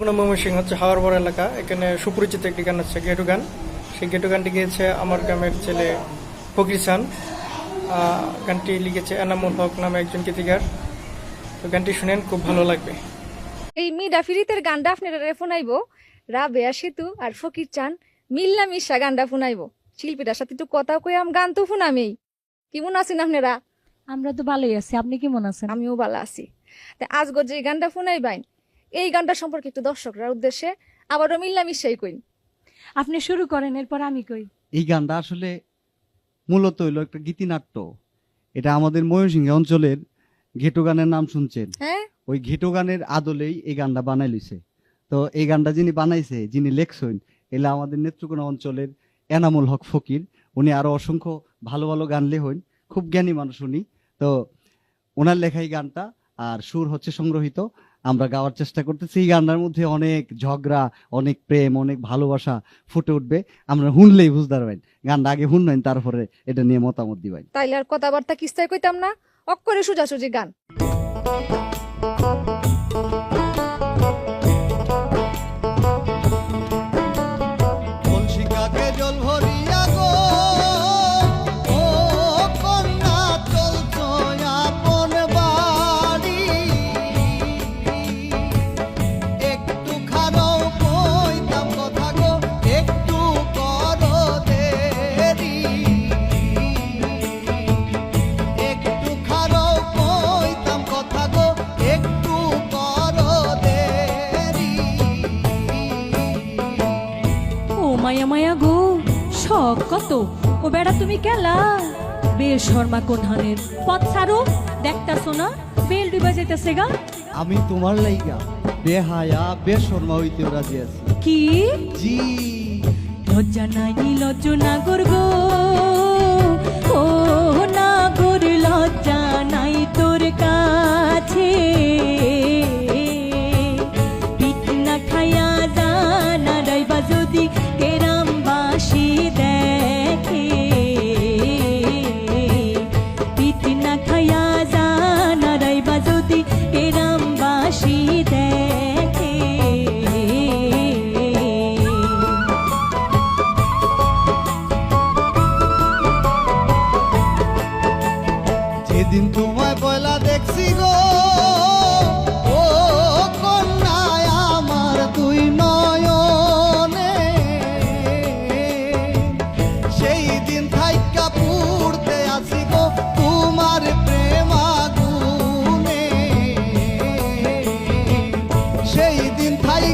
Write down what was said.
কোনো ময়মনসিং হচ্ছে হাওয়ার বড় এলাকা। এখানে সুপরিচিত একটি গান আছে গেটু গান। সেই গেটু গানটি গিয়েছে আমার গ্রামের ছেলে ফকির খান গানটি লিখেছে এনামুল হক নামে একজন গীতিকার। তো গানটি শুনেন খুব ভালো লাগবে। এই মিডা ফিরিতের গানটা আপনারা ফোনাইব। রাবেয়া সেতু আর ফকির চান মিল্লা মিশা গানটা ফোনাইব। শিল্পীটার সাথে একটু কথা কইয়াম গান তো ফোনামেই। কেমন আছেন আপনারা? আমরা তো ভালোই আছি আপনি কেমন আছেন? আমিও ভালো আছি। তা আজগর যে গানটা ফোনাইবাইন এই গানটা সম্পর্কে একটু দর্শকরা উদ্দেশ্যে আবারও মিল্লা মিশাই কইন। আপনি শুরু করেন এরপর আমি কই। এই গানটা আসলে মূলত হইল একটা গীতিনাট্য। এটা আমাদের ময়ূরসিংহ অঞ্চলের ঘেটো গানের নাম শুনছেন। হ্যাঁ? ওই ঘেটো গানের আদলেই এই গানটা বানাই লইছে তো এই গানটা যিনি বানাইছে যিনি লেখছেন এলা আমাদের নেত্রকোনা অঞ্চলের এনামুল হক ফকির উনি আরও অসংখ্য ভালো ভালো গান লেখেন খুব জ্ঞানী মানুষ উনি। তো ওনার লেখা এই গানটা আর সুর হচ্ছে সংগ্রহিত আমরা গাওয়ার চেষ্টা করতেছি। এই গানটার মধ্যে অনেক ঝগড়া, অনেক প্রেম, অনেক ভালোবাসা ফুটে উঠবে। আমরা হুনলেই বুঝতে পারবেন। গানটা আগে হুনবেন, তারপরে এটা নিয়ে মতামত দিবেন। তাইলে আর কথাবার্তা, কিস্তায় কইতাম না? অক্ষরে সোজাসুজি গান। মায়া মায়া গো শখ কত? ও বেড়া তুমি কেলা? বেশ শর্মা কোন হানের? পথ সারো দেখতাছো না? বেল ডুবা যেতেছে গা। আমি তোমার লাইগা বেহায়া বেশর্মা হইতে রাজি আছি। কি? জি। লজ্জা নাই লজ্জ না গো ও সেদিন তোমায় পয়লা দেখছি গো।